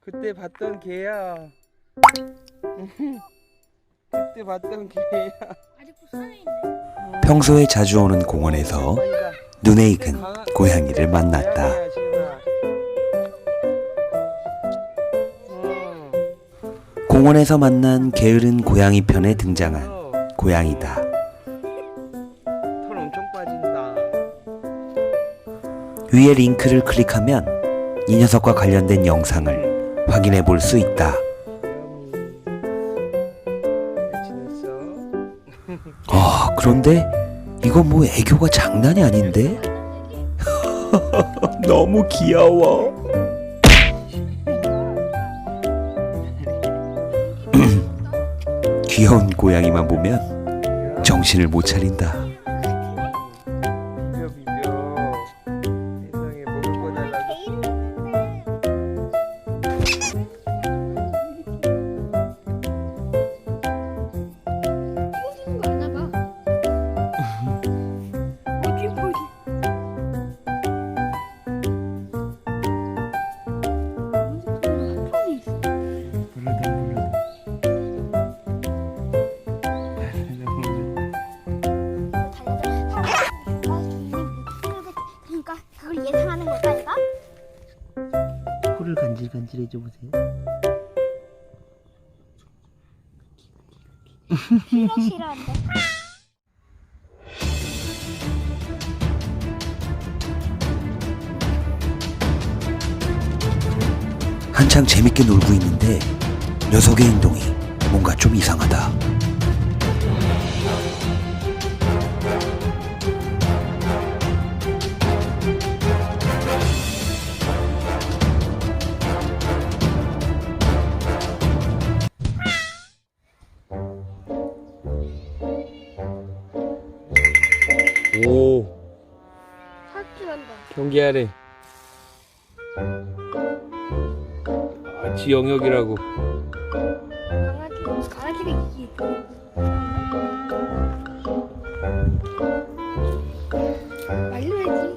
그때 봤던 개야. 그때 봤던 개야. 평소에 자주 오는 공원에서 눈에 익은 고양이를 만났다. 음. 공원에서 만난 게으른 고양이 편에 등장한 고양이다. 털 엄청 빠진다. 위에 링크를 클릭하면 이 녀석과 관련된 영상을 확인해 볼 수 있다. 아, 그런데 이건 뭐 애교가 장난이 아닌데? 너무 귀여워. 귀여운 고양이만 보면 정신을 못 차린다. 코를 간질간질 해줘 보세요. 싫어 싫어한데. 한창 재밌게 놀고 있는데 녀석의 행동이 뭔가 좀 이상하다. 경계하래. 아, 지 영역이라고. 강아지 강아지가 있지. 말려야지.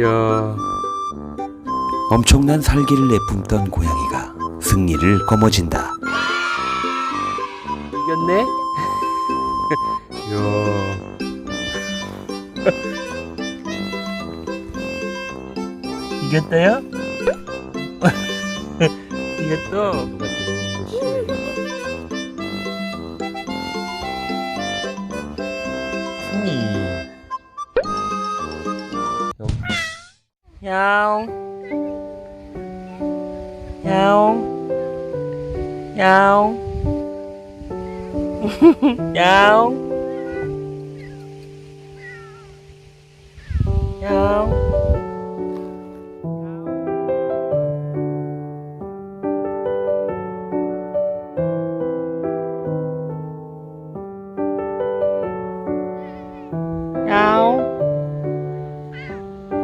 야. 엄청난 살기를 내뿜던 고양이가 승리를 거머쥔다. 이겼네? 이야. 이겼다요? 이겼어. 야옹. 야옹. 야옹.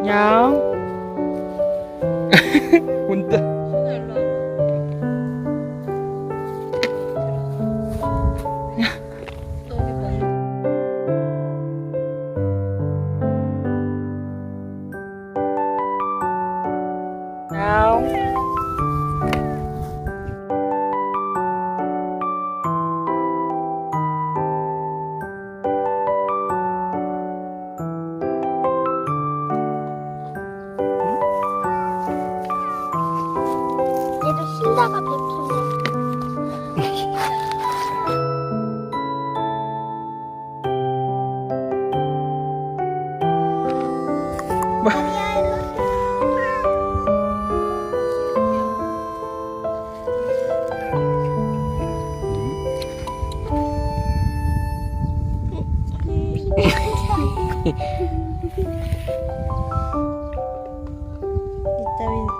야 옹. 야 이따윈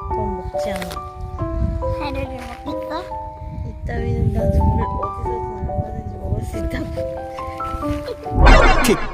건 아름다워요.